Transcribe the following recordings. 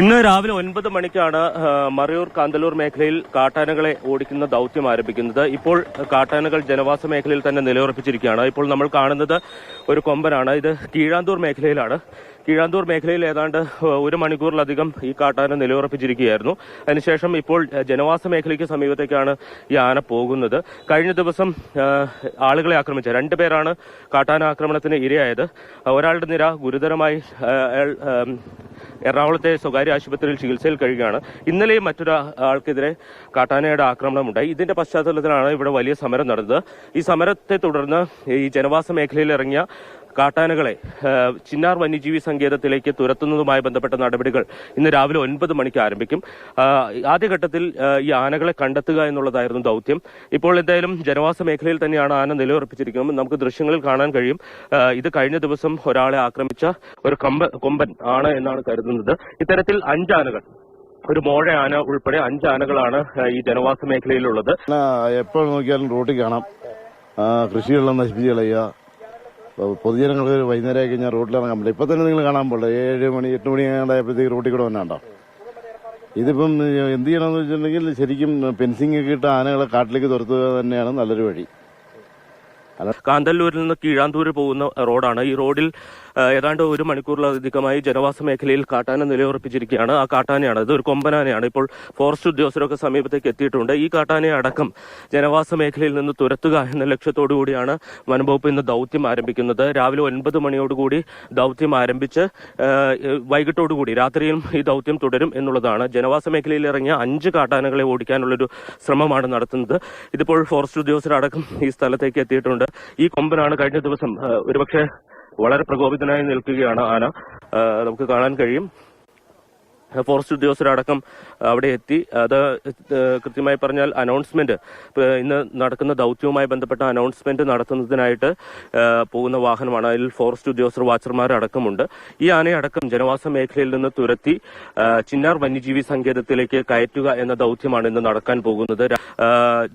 ഇന്ന് രാവിലെ ഒൻപത് മണിക്കാണ് മറയൂർ കാന്തല്ലൂർ മേഖലയിൽ കാട്ടാനകളെ ഓടിക്കുന്ന ദൌത്യം ആരംഭിക്കുന്നത്. ഇപ്പോൾ കാട്ടാനകൾ ജനവാസ മേഖലയിൽ തന്നെ നിലയുറപ്പിച്ചിരിക്കുകയാണ്. ഇപ്പോൾ നമ്മൾ കാണുന്നത് ഒരു കൊമ്പനാണ്. ഇത് കീഴാന്തൂർ മേഖലയിലാണ്. കീഴാന്തൂർ മേഖലയിൽ ഏതാണ്ട് ഒരു മണിക്കൂറിലധികം ഈ കാട്ടാന നിലയുറപ്പിച്ചിരിക്കുകയായിരുന്നു. അതിനുശേഷം ഇപ്പോൾ ജനവാസ മേഖലയ്ക്ക് സമീപത്തേക്കാണ് ഈ ആന പോകുന്നത്. കഴിഞ്ഞ ദിവസം ആളുകളെ ആക്രമിച്ച രണ്ടുപേരാണ് കാട്ടാന ആക്രമണത്തിന് ഇരയായത്. ഒരാളുടെ നിര ഗുരുതരമായി എറണാകുളത്തെ സ്വകാര്യ ആശുപത്രിയിൽ ചികിത്സയിൽ കഴിയുകയാണ്. ഇന്നലെയും മറ്റൊരു ആൾക്കെതിരെ കാട്ടാനയുടെ ആക്രമണമുണ്ടായി. ഇതിന്റെ പശ്ചാത്തലത്തിലാണ് ഇവിടെ വലിയ സമരം നടന്നത്. ഈ സമരത്തെ തുടർന്ന് ഈ ജനവാസ മേഖലയിൽ ഇറങ്ങിയ കാട്ടാനകളെ ചിന്നാർ വന്യജീവി സങ്കേതത്തിലേക്ക് തുരത്തുന്നതുമായി ബന്ധപ്പെട്ട നടപടികൾ ഇന്ന് രാവിലെ ഒൻപത് മണിക്ക് ആരംഭിക്കും. ആദ്യഘട്ടത്തിൽ ഈ ആനകളെ കണ്ടെത്തുക എന്നുള്ളതായിരുന്നു ദൗത്യം. ഇപ്പോൾ എന്തായാലും ജനവാസ മേഖലയിൽ തന്നെയാണ് ആന നിലയുറപ്പിച്ചിരിക്കുന്നത്. നമുക്ക് ദൃശ്യങ്ങളിൽ കാണാൻ കഴിയും. ഇത് കഴിഞ്ഞ ദിവസം ഒരാളെ ആക്രമിച്ച ഒരു കമ്പ കൊമ്പൻ ആണ് എന്നാണ് കരുതുന്നത്. ഇത്തരത്തിൽ അഞ്ചാനകൾ ഒരു മോഴ ആന ഉൾപ്പെടെ അഞ്ച് ആനകളാണ് ഈ ജനവാസ മേഖലയിലുള്ളത്. എപ്പോൾ നോക്കിയാലും റോട്ടിൽ കാണാം. കൃഷിയെല്ലാം നശിപ്പിച്ച് കളയുക. പൊതുജനങ്ങൾക്ക് വൈകുന്നേരം ആയി കഴിഞ്ഞാൽ റോഡിലിറങ്ങാൻ പറ്റില്ല. ഇപ്പൊ തന്നെ നിങ്ങൾ കാണാൻ പോലെ ഏഴ് മണി എട്ട് മണി ആയപ്പോഴത്തേക്ക് റോട്ടിൽ കൂടെ വന്നാണ്ടോ ഇതിപ്പം എന്ത് ചെയ്യണമെന്ന് വെച്ചിട്ടുണ്ടെങ്കിൽ ശരിക്കും ഫെൻസിംഗ് ഒക്കെ ഇട്ട് ആനകളെ കാട്ടിലേക്ക് തുരത്തുക തന്നെയാണ് നല്ലൊരു വഴി. കാന്തല്ലൂരിൽ നിന്ന് കീഴാന്തൂര് പോകുന്ന റോഡാണ്. ഈ റോഡിൽ ഏതാണ്ട് ഒരു മണിക്കൂറിലധികമായി ജനവാസ മേഖലയിൽ കാട്ടാന നിലയുറപ്പിച്ചിരിക്കുകയാണ്. ആ കാട്ടാനയാണ് ഇത് ഒരു കൊമ്പനാനയാണ്. ഇപ്പോൾ ഫോറസ്റ്റ് ഉദ്യോഗസ്ഥരൊക്കെ സമീപത്തേക്ക് എത്തിയിട്ടുണ്ട്. ഈ കാട്ടാനയെ അടക്കം ജനവാസ മേഖലയിൽ നിന്ന് തുരത്തുക എന്ന ലക്ഷ്യത്തോടു കൂടിയാണ് വനംവകുപ്പ് ഇന്ന് ദൗത്യം ആരംഭിക്കുന്നത്. രാവിലെ ഒൻപത് മണിയോടുകൂടി ദൗത്യം ആരംഭിച്ച് വൈകിട്ടോടുകൂടി രാത്രിയും ഈ ദൗത്യം തുടരും എന്നുള്ളതാണ്. ജനവാസ മേഖലയിൽ ഇറങ്ങിയ അഞ്ച് കാട്ടാനകളെ ഓടിക്കാനുള്ളൊരു ശ്രമമാണ് നടത്തുന്നത്. ഇതിപ്പോൾ ഫോറസ്റ്റ് ഉദ്യോഗസ്ഥരടക്കം ഈ സ്ഥലത്തേക്ക് എത്തിയിട്ടുണ്ട്. ഈ കൊമ്പനാണ് കഴിഞ്ഞ ദിവസം ഒരുപക്ഷെ വളരെ പ്രകോപിതനായി നിൽക്കുകയാണ് ആന. നമുക്ക് കാണാൻ കഴിയും. ഫോറസ്റ്റ് ഉദ്യോഗസ്ഥരടക്കം അവിടെ എത്തി. അത് കൃത്യമായി പറഞ്ഞാൽ അനൗൺസ്മെന്റ് ഇന്ന് നടക്കുന്ന ദൗത്യവുമായി ബന്ധപ്പെട്ട അനൗൺസ്മെന്റ് നടത്തുന്നതിനായിട്ട് പോകുന്ന വാഹനമാണ്. അതിൽ ഫോറസ്റ്റ് ഉദ്യോഗസ്ഥർ വാച്ചർമാരടക്കമുണ്ട് ഈ ആനയടക്കം ജനവാസ മേഖലയിൽ നിന്ന് തുരത്തി ചിന്നാർ വന്യജീവി സങ്കേതത്തിലേക്ക് കയറ്റുക എന്ന ദൗത്യമാണ് ഇന്ന് നടക്കാൻ പോകുന്നത്.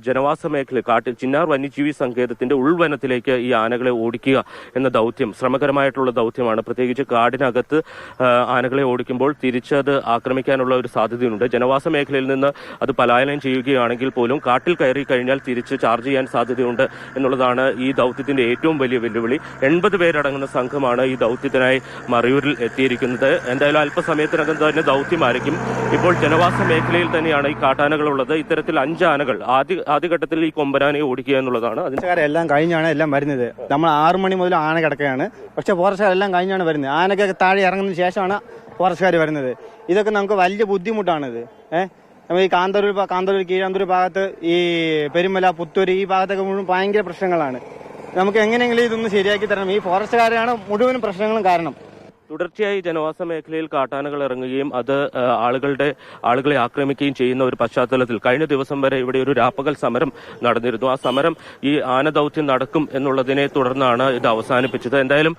ജനവാസ മേഖല കാട്ടിൽ ചിന്നാർ വന്യജീവി സങ്കേതത്തിന്റെ ഉൾവനത്തിലേക്ക് ഈ ആനകളെ ഓടിക്കുക എന്ന ദൗത്യം ശ്രമകരമായിട്ടുള്ള ദൗത്യമാണ്. പ്രത്യേകിച്ച് കാടിനകത്ത് ആനകളെ ഓടിക്കുമ്പോൾ തിരിച്ചത് ആക്രമിക്കാനുള്ള ഒരു സാധ്യതയുണ്ട്. ജനവാസ മേഖലയിൽ നിന്ന് അത് പലായനം ചെയ്യുകയാണെങ്കിൽ പോലും കാട്ടിൽ കയറി കഴിഞ്ഞാൽ തിരിച്ച് ചാർജ് ചെയ്യാൻ സാധ്യതയുണ്ട് എന്നുള്ളതാണ് ഈ ദൗത്യത്തിന്റെ ഏറ്റവും വലിയ വെല്ലുവിളി. എൺപത് പേരടങ്ങുന്ന സംഘമാണ് ഈ ദൗത്യത്തിനായി മറയൂരിൽ എത്തിയിരിക്കുന്നത്. എന്തായാലും അല്പസമയത്തിനകം തന്നെ ദൗത്യം ആയിരിക്കും ഇപ്പോൾ ജനവാസ മേഖലയിൽ തന്നെയാണ് ഈ കാട്ടാനകൾ ഉള്ളത് ഇത്തരത്തിൽ അഞ്ചാനകൾ ആദ്യ ആദ്യഘട്ടത്തിൽ ഈ കൊമ്പനാനെ ഓടിക്കുക എന്നുള്ളതാണ്. എല്ലാം കഴിഞ്ഞാണ് എല്ലാം വരുന്നത്. നമ്മൾ ആറു മണി മുതൽ ആന കിടക്കുകയാണ്. പക്ഷെ എല്ലാം കഴിഞ്ഞാണ് വരുന്നത്. ആനക്കൊക്കെ താഴെ ഇറങ്ങുന്നതിന് ശേഷമാണ് ഫോറസ്റ്റുകാർ വരുന്നത്. ഇതൊക്കെ നമുക്ക് വലിയ ബുദ്ധിമുട്ടാണിത്. ഏഹ് നമ്മൾ ഈ കാന്തൂർ കാന്തൂർ കീഴാന്തൂർ ഭാഗത്ത് ഈ പെരുമല പുത്തൂർ ഈ ഭാഗത്തൊക്കെ മുഴുവൻ ഭയങ്കര പ്രശ്നങ്ങളാണ്. നമുക്ക് എങ്ങനെയെങ്കിലും ഇതൊന്ന് ശരിയാക്കി തരണം. ഈ ഫോറസ്റ്റുകാരാണ് മുഴുവൻ പ്രശ്നങ്ങളും കാരണം. തുടർച്ചയായി ജനവാസ മേഖലയിൽ കാട്ടാനകൾ ഇറങ്ങുകയും അത് ആളുകളുടെ ആളുകളെ ആക്രമിക്കുകയും ചെയ്യുന്ന ഒരു പശ്ചാത്തലത്തിൽ കഴിഞ്ഞ ദിവസം വരെ ഇവിടെ ഒരു രാപ്പകൽ സമരം നടന്നിരുന്നു. ആ സമരം ഈ ആന ദൗത്യം നടക്കും എന്നുള്ളതിനെ തുടർന്നാണ് ഇത് അവസാനിപ്പിച്ചത്. എന്തായാലും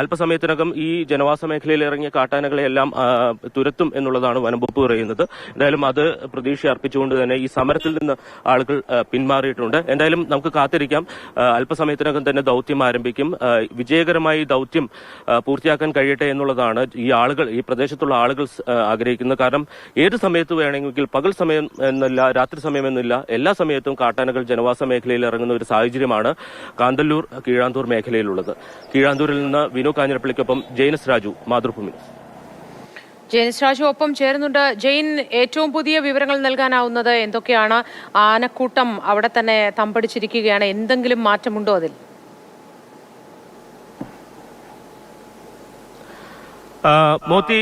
അല്പസമയത്തിനകം ഈ ജനവാസ മേഖലയിൽ ഇറങ്ങിയ കാട്ടാനകളെ എല്ലാം തുരത്തും എന്നുള്ളതാണ് വനംവകുപ്പ് പറയുന്നത്. എന്തായാലും അത് പ്രതീക്ഷ അർപ്പിച്ചുകൊണ്ട് തന്നെ ഈ സമരത്തിൽ നിന്ന് ആളുകൾ പിന്മാറിയിട്ടുണ്ട്. എന്തായാലും നമുക്ക് കാത്തിരിക്കാം. അല്പസമയത്തിനകം തന്നെ ദൗത്യം ആരംഭിക്കും. വിജയകരമായി ദൗത്യം പൂർത്തിയാക്കാൻ കഴിയട്ടെ എന്നുള്ളതാണ് ഈ ആളുകൾ ഈ പ്രദേശത്തുള്ള ആളുകൾ ആഗ്രഹിക്കുന്ന ആഗ്രഹിക്കുന്നത്. കാരണം ഏത് സമയത്ത് വേണമെങ്കിൽ പകൽ സമയം എന്നല്ല രാത്രി സമയം എന്നില്ല എല്ലാ സമയത്തും കാട്ടാനകൾ ജനവാസ മേഖലയിൽ ഇറങ്ങുന്ന ഒരു സാഹചര്യമാണ് കാന്തല്ലൂർ കീഴാന്തൂർ മേഖലയിലുള്ളത്. കീഴാന്തൂരിൽ നിന്ന് വിനു കാഞ്ഞിരപ്പള്ളിക്കൊപ്പം ജെയിനസ് രാജു മാതൃഭൂമി. ജെയിൻസ് രാജു ഒപ്പം ചേരുന്നുണ്ട്. ജെയിൻ ഏറ്റവും പുതിയ വിവരങ്ങൾ നൽകാനാവുന്നത് എന്തൊക്കെയാണ്? ആനക്കൂട്ടം അവിടെ തന്നെ തമ്പടിച്ചിരിക്കുകയാണ്. എന്തെങ്കിലും മാറ്റമുണ്ടോ അതിൽ? മോത്തി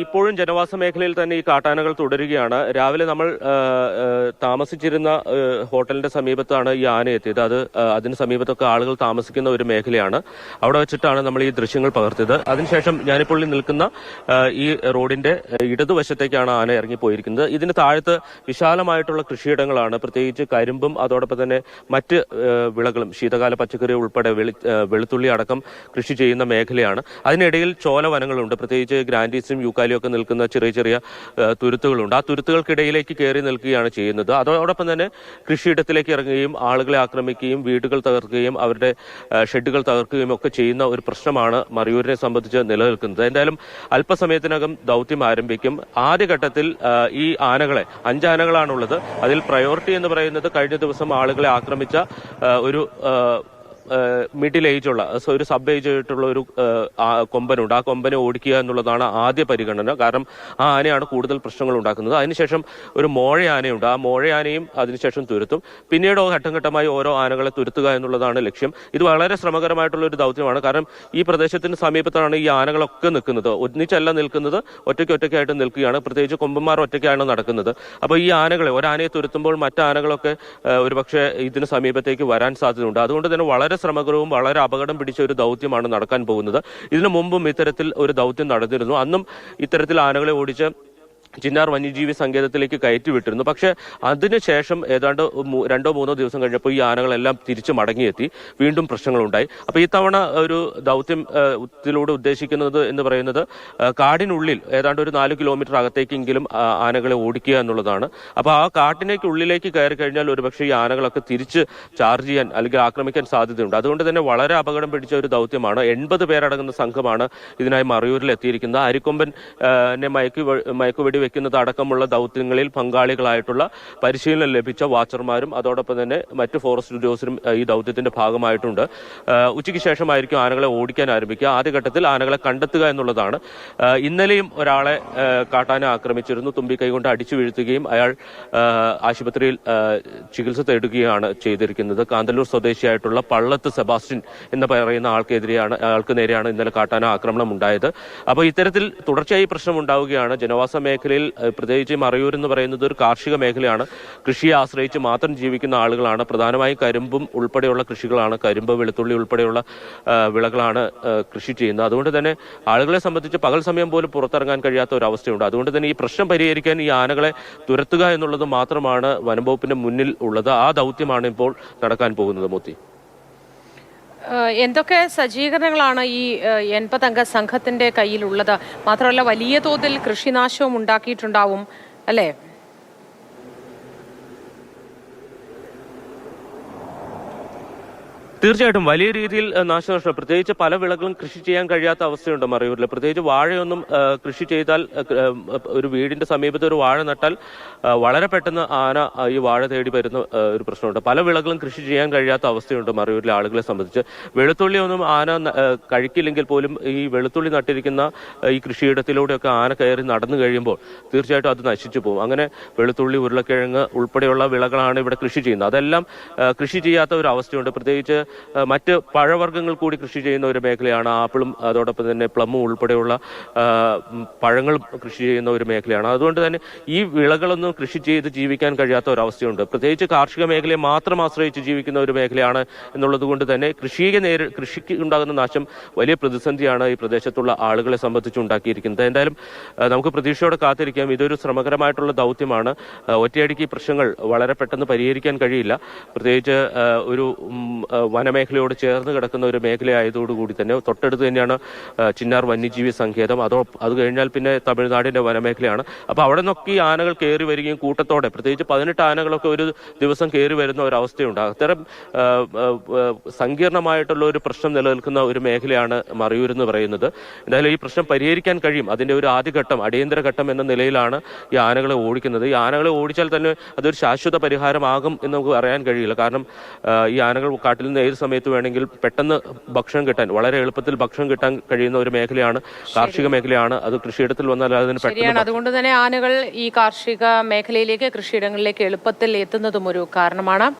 ഇപ്പോഴും ജനവാസ മേഖലയിൽ തന്നെ ഈ കാട്ടാനകൾ തുടരുകയാണ്. രാവിലെ നമ്മൾ താമസിച്ചിരുന്ന ഹോട്ടലിന്റെ സമീപത്താണ് ഈ ആന എത്തിയത്. അത് അതിന് സമീപത്തൊക്കെ ആളുകൾ താമസിക്കുന്ന ഒരു മേഖലയാണ്. അവിടെ വെച്ചിട്ടാണ് നമ്മൾ ഈ ദൃശ്യങ്ങൾ പകർത്തിയത്. അതിനുശേഷം ഞാനിപ്പോൾ നിൽക്കുന്ന ഈ റോഡിന്റെ ഇടതുവശത്തേക്കാണ് ആന ഇറങ്ങിപ്പോയിരിക്കുന്നത്. ഇതിന് താഴത്ത് വിശാലമായിട്ടുള്ള കൃഷിയിടങ്ങളാണ്. പ്രത്യേകിച്ച് കരിമ്പും അതോടൊപ്പം തന്നെ മറ്റ് വിളകളും ശീതകാല പച്ചക്കറി ഉൾപ്പെടെ വെളുത്തുള്ളി അടക്കം കൃഷി ചെയ്യുന്ന മേഖലയാണ്. അതിനിടയിൽ ചോല ചോലവനങ്ങളുണ്ട്. ആനകളുണ്ട് പ്രത്യേകിച്ച് ഗ്രാൻഡീസും യൂക്കാലിയും ഒക്കെ നിൽക്കുന്ന ചെറിയ ചെറിയ തുരുത്തുകളുണ്ട്. ആ തുരുത്തുകൾക്കിടയിലേക്ക് കയറി നിൽക്കുകയാണ് ചെയ്യുന്നത്. അതോടൊപ്പം തന്നെ കൃഷിയിടത്തിലേക്ക് ഇറങ്ങുകയും ആളുകളെ ആക്രമിക്കുകയും വീടുകൾ തകർക്കുകയും അവരുടെ ഷെഡുകൾ തകർക്കുകയും ഒക്കെ ചെയ്യുന്ന ഒരു പ്രശ്നമാണ് മറയൂരിനെ സംബന്ധിച്ച് നിലനിൽക്കുന്നത്. എന്തായാലും അല്പസമയത്തിനകം ദൗത്യം ആരംഭിക്കും. ആദ്യഘട്ടത്തിൽ ഈ ആനകളെ അഞ്ചാനകളാണുള്ളത്. അതിൽ പ്രയോറിറ്റി എന്ന് പറയുന്നത് കഴിഞ്ഞ ദിവസം ആളുകളെ ആക്രമിച്ച ഒരു മിഡിൽ ഏജുള്ള ഒരു സബ് ഏജ് ആയിട്ടുള്ള ഒരു കൊമ്പനുണ്ട്. ആ കൊമ്പനെ ഓടിക്കുക എന്നുള്ളതാണ് ആദ്യ പരിഗണന. കാരണം ആ ആനയാണ് കൂടുതൽ പ്രശ്നങ്ങൾ ഉണ്ടാക്കുന്നത്. അതിനുശേഷം ഒരു മോഴ ആനയുണ്ട് ആ മോഴ ആനയും അതിനുശേഷം തുരുത്തും. പിന്നീട് ഘട്ടം ഘട്ടമായി ഓരോ ആനകളെ തുരുത്തുക എന്നുള്ളതാണ് ലക്ഷ്യം. ഇത് വളരെ ശ്രമകരമായിട്ടുള്ള ഒരു ദൗത്യമാണ്. കാരണം ഈ പ്രദേശത്തിന് സമീപത്താണ് ഈ ആനകളൊക്കെ നിൽക്കുന്നത്. ഒന്നിച്ചല്ല നിൽക്കുന്നത് ഒറ്റയ്ക്ക് ഒറ്റയ്ക്കായിട്ട് നിൽക്കുകയാണ്. പ്രത്യേകിച്ച് കൊമ്പന്മാർ ഒറ്റയ്ക്കാണ് നടക്കുന്നത്. അപ്പോൾ ഈ ആനകളെ ഒരാനയെ തുരുത്തുമ്പോൾ മറ്റാനകളൊക്കെ ഒരുപക്ഷെ ഇതിന് സമീപത്തേക്ക് വരാൻ സാധ്യതയുണ്ട്. അതുകൊണ്ട് തന്നെ വളരെ ശ്രമകരവും വളരെ അപകടം പിടിച്ച ഒരു ദൗത്യമാണ് നടക്കാൻ പോകുന്നത്. ഇതിനു മുമ്പും ഇത്തരത്തിൽ ഒരു ദൗത്യം നടന്നിരുന്നു. അന്നും ഇത്തരത്തിൽ ആനകളെ ഓടിച്ച് ചിന്നാർ വന്യജീവി സങ്കേതത്തിലേക്ക് കയറ്റിവിട്ടിരുന്നു. പക്ഷെ അതിനുശേഷം ഏതാണ്ട് രണ്ടോ മൂന്നോ ദിവസം കഴിഞ്ഞപ്പോൾ ഈ ആനകളെല്ലാം തിരിച്ചു മടങ്ങിയെത്തി. വീണ്ടും പ്രശ്നങ്ങളുണ്ടായി. അപ്പോൾ തവണ ഒരു ദൗത്യത്തിലൂടെ ഉദ്ദേശിക്കുന്നത് എന്ന് പറയുന്നത് കാടിനുള്ളിൽ ഏതാണ്ട് ഒരു നാല് കിലോമീറ്റർ അകത്തേക്കെങ്കിലും ആനകളെ ഓടിക്കുക എന്നുള്ളതാണ്. അപ്പോൾ ആ കാട്ടിനേക്ക് ഉള്ളിലേക്ക് കയറി കഴിഞ്ഞാൽ ഒരുപക്ഷെ ഈ ആനകളൊക്കെ തിരിച്ച് ചാർജ് ചെയ്യാൻ അല്ലെങ്കിൽ ആക്രമിക്കാൻ സാധ്യതയുണ്ട്. അതുകൊണ്ട് തന്നെ വളരെ അപകടം പിടിച്ച ഒരു ദൗത്യമാണ്. എൺപത് പേരടങ്ങുന്ന സംഘമാണ് ഇതിനായി മറയൂരിൽ എത്തിയിരിക്കുന്നത് അരിക്കൊമ്പൻ മയക്കുവെടി വെക്കുന്നത് അടക്കമുള്ള ദൗത്യങ്ങളിൽ പങ്കാളികളായിട്ടുള്ള പരിശീലനം ലഭിച്ച വാച്ചർമാരും അതോടൊപ്പം തന്നെ മറ്റ് ഫോറസ്റ്റ് ഉദ്യോഗസ്ഥരും ഈ ദൗത്യത്തിന്റെ ഭാഗമായിട്ടുണ്ട്. ഉച്ചയ്ക്ക് ശേഷമായിരിക്കും ആനകളെ ഓടിക്കാൻ ആരംഭിക്കുക. ആദ്യഘട്ടത്തിൽ ആനകളെ കണ്ടെത്തുക എന്നുള്ളതാണ്. ഇന്നലെയും ഒരാളെ കാട്ടാന ആക്രമിച്ചിരുന്നു. തുമ്പി കൈകൊണ്ട് അടിച്ചു വീഴ്ത്തുകയും അയാൾ ആശുപത്രിയിൽ ചികിത്സ തേടുകയാണ് ചെയ്തിരിക്കുന്നത്. കാന്തല്ലൂർ സ്വദേശിയായിട്ടുള്ള പള്ളത്ത് സെബാസ്റ്റ്യൻ എന്ന് പറയുന്ന ആൾക്കെതിരെയാണ് ആൾക്ക് നേരെയാണ് ഇന്നലെ കാട്ടാന ആക്രമണം ഉണ്ടായത്. അപ്പോൾ ഇത്തരത്തിൽ തുടർച്ചയായി പ്രശ്നം ഉണ്ടാവുകയാണ്. ജനവാസ മേഖലയിൽ പ്രത്യേകിച്ച് മറയൂർ എന്ന് പറയുന്നത് ഒരു കാർഷിക മേഖലയാണ്. കൃഷിയെ ആശ്രയിച്ച് മാത്രം ജീവിക്കുന്ന ആളുകളാണ്. പ്രധാനമായും കരിമ്പും ഉൾപ്പെടെയുള്ള കൃഷികളാണ്. കരിമ്പ് വെളുത്തുള്ളി ഉൾപ്പെടെയുള്ള വിളകളാണ് കൃഷി ചെയ്യുന്നത്. അതുകൊണ്ട് തന്നെ ആളുകളെ സംബന്ധിച്ച് പകൽ സമയം പോലും പുറത്തിറങ്ങാൻ കഴിയാത്ത ഒരു അവസ്ഥയുണ്ട് അതുകൊണ്ട് തന്നെ ഈ പ്രശ്നം പരിഹരിക്കാൻ ഈ ആനകളെ തുരത്തുക എന്നുള്ളത് മാത്രമാണ് വനംവകുപ്പിന്റെ മുന്നിൽ ഉള്ളത്. ആ ദൗത്യമാണ് ഇപ്പോൾ നടക്കാൻ പോകുന്നത് മോത്തി. എന്തൊക്കെ സജ്ജീകരണങ്ങളാണ് ഈ എൺപതംഗ സംഘത്തിന്റെ കയ്യിലുള്ളത്? മാത്രമല്ല വലിയ തോതിൽ കൃഷിനാശവും ഉണ്ടാക്കിയിട്ടുണ്ടാവും അല്ലേ? തീർച്ചയായിട്ടും വലിയ രീതിയിൽ നാശനഷ്ടം. പ്രത്യേകിച്ച് പല വിളകളും കൃഷി ചെയ്യാൻ കഴിയാത്ത അവസ്ഥയുണ്ട് മറയൂരിൽ പ്രത്യേകിച്ച് വാഴയൊന്നും കൃഷി ചെയ്താൽ ഒരു വീടിന്റെ സമീപത്ത് ഒരു വാഴ നട്ടാൽ വളരെ പെട്ടെന്ന് ആന ഈ വാഴ തേടി വരുന്ന ഒരു പ്രശ്നമുണ്ട്. പല വിളകളും കൃഷി ചെയ്യാൻ കഴിയാത്ത അവസ്ഥയുണ്ട് മറയൂരിലെ ആളുകളെ സംബന്ധിച്ച്. വെളുത്തുള്ളി ഒന്നും ആന കഴിക്കില്ലെങ്കിൽ പോലും ഈ വെളുത്തുള്ളി നട്ടിരിക്കുന്ന ഈ കൃഷിയിടത്തിലൂടെയൊക്കെ ആന കയറി നടന്നു കഴിയുമ്പോൾ തീർച്ചയായിട്ടും അത് നശിച്ചു പോകും. അങ്ങനെ വെളുത്തുള്ളി ഉരുളക്കിഴങ്ങ് ഉൾപ്പെടെയുള്ള വിളകളാണ് ഇവിടെ കൃഷി ചെയ്യുന്നത്. അതെല്ലാം കൃഷി ചെയ്യാത്ത ഒരു അവസ്ഥയുണ്ട്. പ്രത്യേകിച്ച് മറ്റ് പഴവർഗങ്ങൾ കൂടി കൃഷി ചെയ്യുന്ന ഒരു മേഖലയാണ് ആപ്പിളും അതോടൊപ്പം തന്നെ പ്ലമ്മും ഉൾപ്പെടെയുള്ള പഴങ്ങൾ കൃഷി ചെയ്യുന്ന ഒരു മേഖലയാണ്. അതുകൊണ്ട് തന്നെ ഈ വിളകളൊന്നും കൃഷി ചെയ്ത് ജീവിക്കാൻ കഴിയാത്ത ഒരവസ്ഥയുണ്ട്. പ്രത്യേകിച്ച് കാർഷിക മേഖലയെ മാത്രം ആശ്രയിച്ച് ജീവിക്കുന്ന ഒരു മേഖലയാണ് എന്നുള്ളത് കൊണ്ട് തന്നെ കൃഷിയെ നേരി കൃഷിക്ക് ഉണ്ടാകുന്ന നാശം വലിയ പ്രതിസന്ധിയാണ് ഈ പ്രദേശത്തുള്ള ആളുകളെ സംബന്ധിച്ച് ഉണ്ടാക്കിയിരിക്കുന്നത്. എന്തായാലും നമുക്ക് പ്രതീക്ഷയോടെ കാത്തിരിക്കാം. ഇതൊരു ശ്രമകരമായിട്ടുള്ള ദൗത്യമാണ്. ഒറ്റയടിക്ക് ഈ പ്രശ്നങ്ങൾ വളരെ പെട്ടെന്ന് പരിഹരിക്കാൻ കഴിയില്ല. പ്രത്യേകിച്ച് ഒരു വനമേഖലയോട് ചേർന്ന് കിടക്കുന്ന ഒരു മേഖലയായതോടുകൂടി തന്നെ തൊട്ടടുത്ത് തന്നെയാണ് ചിന്നാർ വന്യജീവി സങ്കേതം. അതോ അത് കഴിഞ്ഞാൽ പിന്നെ തമിഴ്നാടിന്റെ വനമേഖലയാണ്. അപ്പോൾ അവിടെ നിന്നൊക്കെ ഈ ആനകൾ കയറി വരികയും കൂട്ടത്തോടെ പ്രത്യേകിച്ച് പതിനെട്ട് ആനകളൊക്കെ ഒരു ദിവസം കയറി വരുന്ന ഒരു അത്തരം സങ്കീർണമായിട്ടുള്ള ഒരു പ്രശ്നം നിലനിൽക്കുന്ന ഒരു മേഖലയാണ് മറയൂർ പറയുന്നത്. എന്തായാലും ഈ പ്രശ്നം പരിഹരിക്കാൻ കഴിയും. അതിന്റെ ഒരു ആദ്യഘട്ടം അടിയന്തര ഘട്ടം എന്ന നിലയിലാണ് ഈ ആനകളെ ഓടിക്കുന്നത്. ഈ ആനകളെ ഓടിച്ചാൽ തന്നെ അതൊരു ശാശ്വത പരിഹാരമാകും എന്ന് നമുക്ക് പറയാൻ കഴിയില്ല. കാരണം ഈ ആനകൾ കാട്ടിൽ നിന്ന് ഏത് സമയത്ത് വേണമെങ്കിൽ പെട്ടെന്ന് ഭക്ഷണം കിട്ടാൻ വളരെ എളുപ്പത്തിൽ ഭക്ഷണം കിട്ടാൻ കഴിയുന്ന ഒരു മേഖലയാണ് കാർഷിക മേഖലയാണ്. അത് കൃഷിയിടത്തിൽ വന്നാൽ അതിന് പെട്ടെന്ന് അതുകൊണ്ട് തന്നെ ആനകൾ ഈ കാർഷിക മേഖലയിലേക്ക് കൃഷിയിടങ്ങളിലേക്ക് എളുപ്പത്തിൽ എത്തുന്നതും ഒരു കാരണമാണ്.